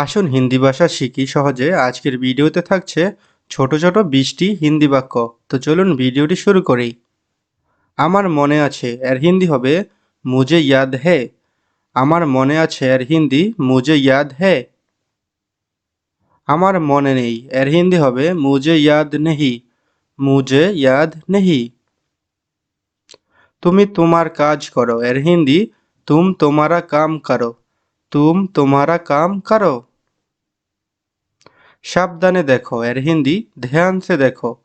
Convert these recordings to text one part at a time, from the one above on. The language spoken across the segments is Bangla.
আসুন হিন্দি ভাষা শিখি সহজে। আজকের ভিডিওতে থাকছে ছোট ছোট বিশটি হিন্দি বাক্য। তো চলুন ভিডিওটি শুরু করি। আমার মনে আছে এর হিন্দি হবে মুজে ইয়াদ হে। আমার মনে আছে এর হিন্দি মুজে ইয়াদ হে। আমার মনে নেই, এর হিন্দি হবে মুজে ইয়াদ নেহি। মুজে ইয়াদ নেহি। তুমি তোমার কাজ করো। এর হিন্দি, তুম তোমারা কাম করো। তুম তোমারা কাম করো। সাবধানে দেখো, এর হিন্দি ধ্যান সে দেখো।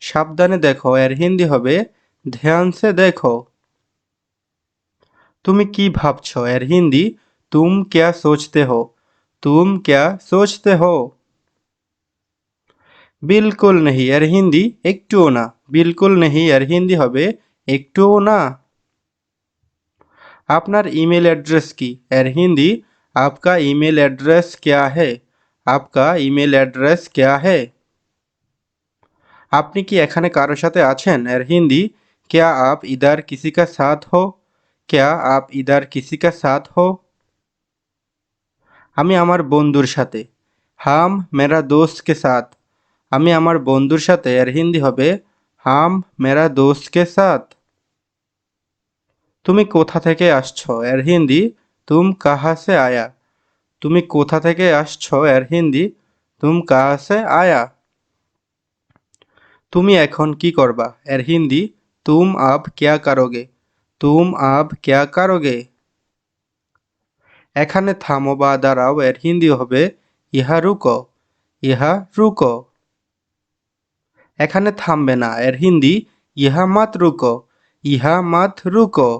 সাবধানে দেখো, এর হিন্দি হবে ধ্যান সে দেখো। তুমি কি ভাবছ, এর হিন্দি তুম ক্যা সোচতে হো? তুম ক্যা সোচতে হো? বিলকুল নেহি, এর হিন্দি একটুও না। বিলকুল নেহি, এর হিন্দি হবে একটুও না। আপনার ইমেল অ্যাড্রেস কি? এর হিন্দি आपका ईमेल एड्रेस क्या है आपका ईमेल एड्रेस क्या है আপনি কি এখানে কারোর সাথে আছেন এর হিন্দি क्या आप इधर किसी का साथ हो क्या आप इधर किसी का साथ हो আমি আমার বন্ধুর সাথে হাম মেরা দোস্ত কে সাথ আমি আমার বন্ধুর সাথে এর হিন্দি হবে হাম মেরা দোস্ত কে সাথ তুমি কোথা থেকে আসছো এর হিন্দি তুম কাহা সে আয়া? তুমি কোথা থেকে আসছো, এর হিন্দি? তুম কাহা সে আয়া? তুমি এখন কি করবা, এর হিন্দি? তুম আব ক্যা কারোগে? তুম আব ক্যা কারোগে? এখানে থামো বা দাঁড়াও, এর হিন্দি হবে, ইহা রুকো ইহা রুকো। এখানে থামবে না, এর হিন্দি, ইহা মাত রুকো, ইহা মাত রুকো।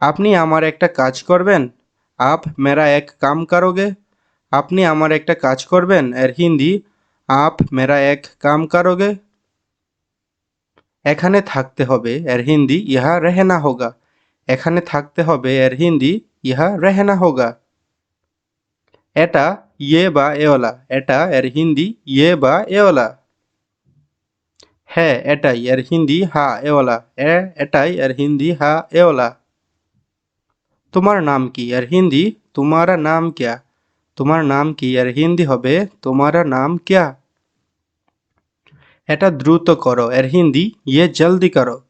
আপনি আমার একটা কাজ করবেন? আপ মেরা এক কাম কারোগে। আপনি আমার একটা কাজ করবেন, এর হিন্দি, আপ মেরা এক কাম কারোগে। এখানে থাকতে হবে, এর হিন্দি, ইহা রেহেনা হোগা। এখানে থাকতে হবে, এর হিন্দি, ইহা রেহেনা হোগা। এটা ইয়ে বা এওলা, এটা এর হিন্দি ইয়ে বা এওলা। হ্যাঁ এটাই, এর হিন্দি, হা, এওলা। এ, এটাই, এর হিন্দি, হা, এওলা। তোমার নাম কি? এর হিন্দি, তোমারা নাম ক্যা? তোমার নাম কি? এর হিন্দি হবে, তোমারা নাম ক্যা? এটা দ্রুত করো। এর হিন্দি ইয়ে জলদি করো।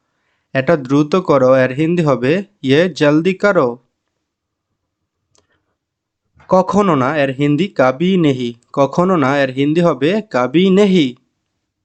এটা দ্রুত করো। এর হিন্দি হবে ইয়ে জলদি করো। কখনো না। এর হিন্দি, কাবি নেহি। কখনো না। এর হিন্দি হবে, কাবি নেহি।